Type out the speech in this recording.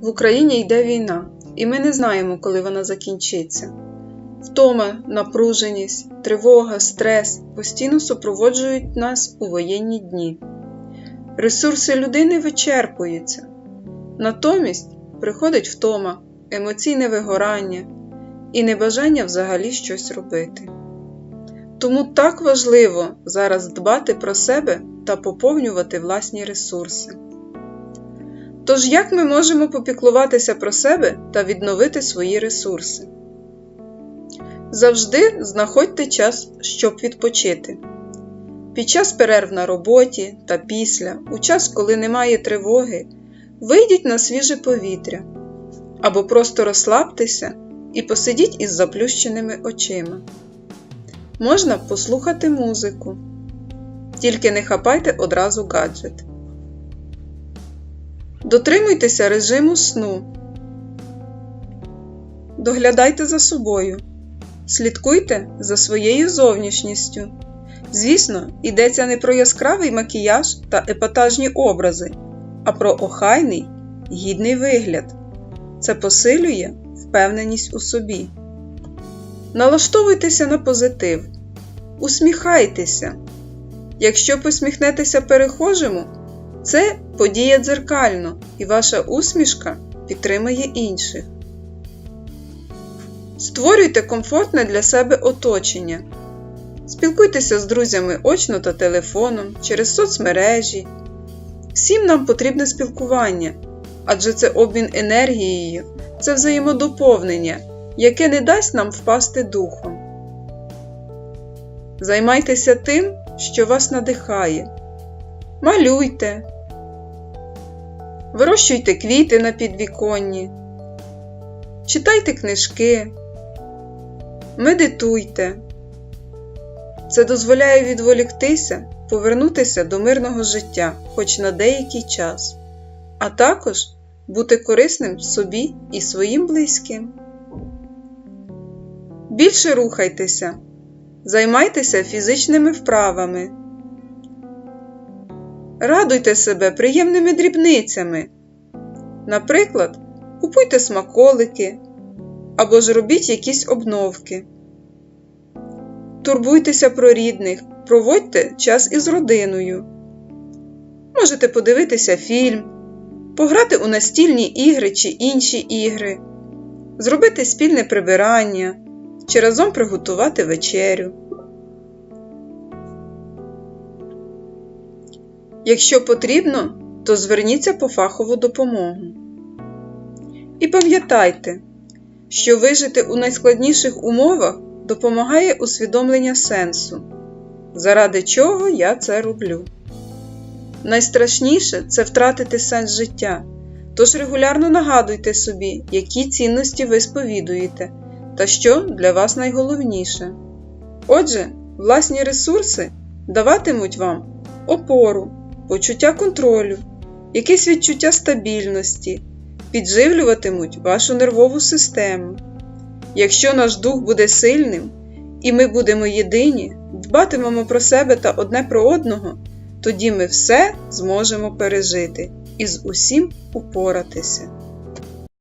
В Україні йде війна, і ми не знаємо, коли вона закінчиться. Втома, напруженість, тривога, стрес постійно супроводжують нас у воєнні дні. Ресурси людини вичерпуються. Натомість приходить втома, емоційне вигорання і небажання взагалі щось робити. Тому так важливо зараз дбати про себе та поповнювати власні ресурси. Тож, як ми можемо попіклуватися про себе та відновити свої ресурси? Завжди знаходьте час, щоб відпочити. Під час перерв на роботі та після, у час, коли немає тривоги, вийдіть на свіже повітря або просто розслабтеся і посидіть із заплющеними очима. Можна послухати музику, тільки не хапайте одразу гаджет. Дотримуйтеся режиму сну. Доглядайте за собою. Слідкуйте за своєю зовнішністю. Звісно, йдеться не про яскравий макіяж та епатажні образи, а про охайний, гідний вигляд. Це посилює впевненість у собі. Налаштовуйтеся на позитив. Усміхайтеся. Якщо посміхнетеся перехожому, це подія дзеркально, і ваша усмішка підтримає інших. Створюйте комфортне для себе оточення. Спілкуйтеся з друзями очно та телефоном, через соцмережі. Всім нам потрібне спілкування, адже це обмін енергією, це взаємодоповнення, яке не дасть нам впасти духом. Займайтеся тим, що вас надихає. Малюйте, вирощуйте квіти на підвіконні, читайте книжки, медитуйте. Це дозволяє відволіктися, повернутися до мирного життя хоч на деякий час, а також бути корисним собі і своїм близьким. Більше рухайтеся, займайтеся фізичними вправами. Радуйте себе приємними дрібницями. Наприклад, купуйте смаколики або ж робіть якісь обновки. Турбуйтеся про рідних, проводьте час із родиною. Можете подивитися фільм, пограти у настільні ігри чи інші ігри, зробити спільне прибирання чи разом приготувати вечерю. Якщо потрібно, то зверніться по фахову допомогу. І пам'ятайте, що вижити у найскладніших умовах допомагає усвідомлення сенсу, заради чого я це роблю. Найстрашніше це втратити сенс життя, тож регулярно нагадуйте собі, які цінності ви сповідуєте та що для вас найголовніше. Отже, власні ресурси даватимуть вам опору, почуття контролю, якесь відчуття стабільності, підживлюватимуть вашу нервову систему. Якщо наш дух буде сильним і ми будемо єдині, дбатимемо про себе та одне про одного, тоді ми все зможемо пережити і з усім упоратися.